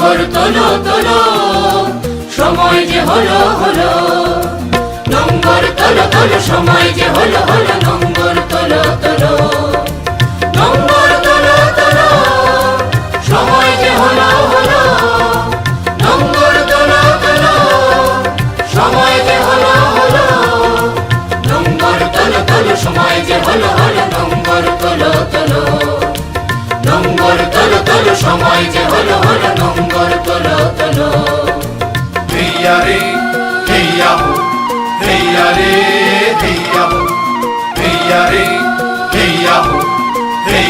নম্বর তোলো তোলো। সময় যে হলো হলো। নম্বর তোলো তোলো। সময় যে হলো হলো। নম্বর তোলো তোলো, সময় যে হলো হলো। নম্বর তোলো তোলো। নম্বর তোলো তোলো, সময় যে হলো হলো।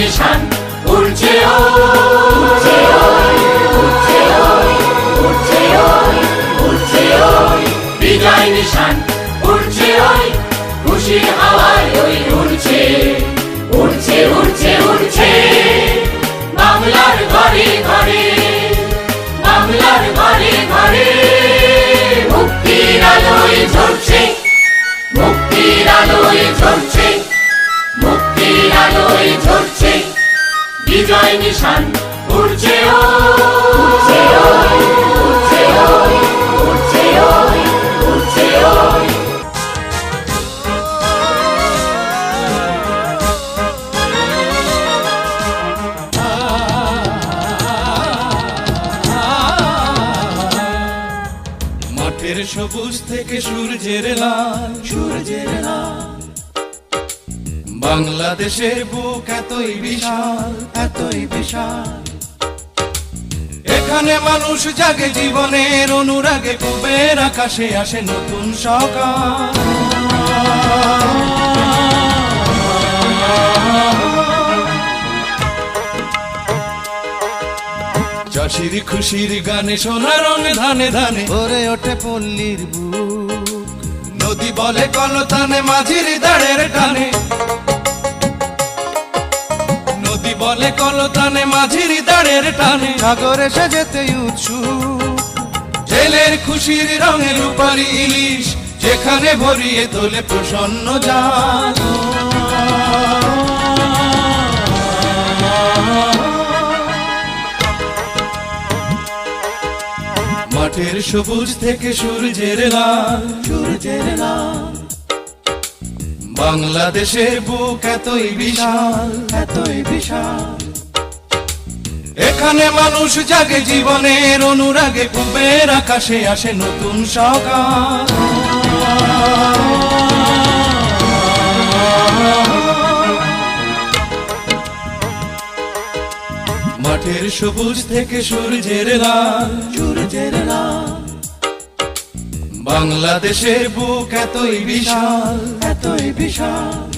নিশান, উড়ছে উড়ছে উড়ছে উড়ছে উড়ছে বিজয় নিশান, উড়ছে ওই, খুশির হাওয়ায় ওই উড়ছে উড়ছে উড়ছে উড়ছে, বাংলার ঘরে ঘরে, বাংলার ঘরে ঘরে, মুক্তির আলোয় ঝরছে, মুক্তির আলোয় ঝরছে, মুক্তির আলোয় ঝরছে। বিজয় নিশান উড়ছে উড়ছে উড়ছে উড়ছে উড়ছে মাঠের সবুজ থেকে সূর্যের লাল সূর্যের লাল। বাংলাদেশের বুক এতই বিশাল এতই বিশাল। এখানে মানুষ জাগে জীবনের অনুরাগে কুবের আকাশে আসে নতুন সকাল। চাষির খুশির গানে সোনা রং ধানে ধানে। ভরে ওঠে পল্লীর বুক। নদী বলে কলতানে মাঝির দাঁড়ের টানে। বলে কলতানে মাঝির দাঁড়ের টানে। সাগর যেতে উৎসুক। জেলের খুশির রঙের রূপারি ইলিশ যেখানে ভরিয়ে তোলে প্রসন্ন জান মাঠের সবুজ থেকে সূর্যের লাল সূর্যের লাল। বাংলাদেশের বুক এতই বিশাল এতই বিশাল। এখানে মানুষ জাগে জীবনের অনুরাগে কুবের আকাশে আসে নতুন সকাল। মাঠের সবুজ থেকে সূর্যের লাল সূর্যের লাল। বাংলাদেশের বুক এতই বিশাল এতই বিশাল।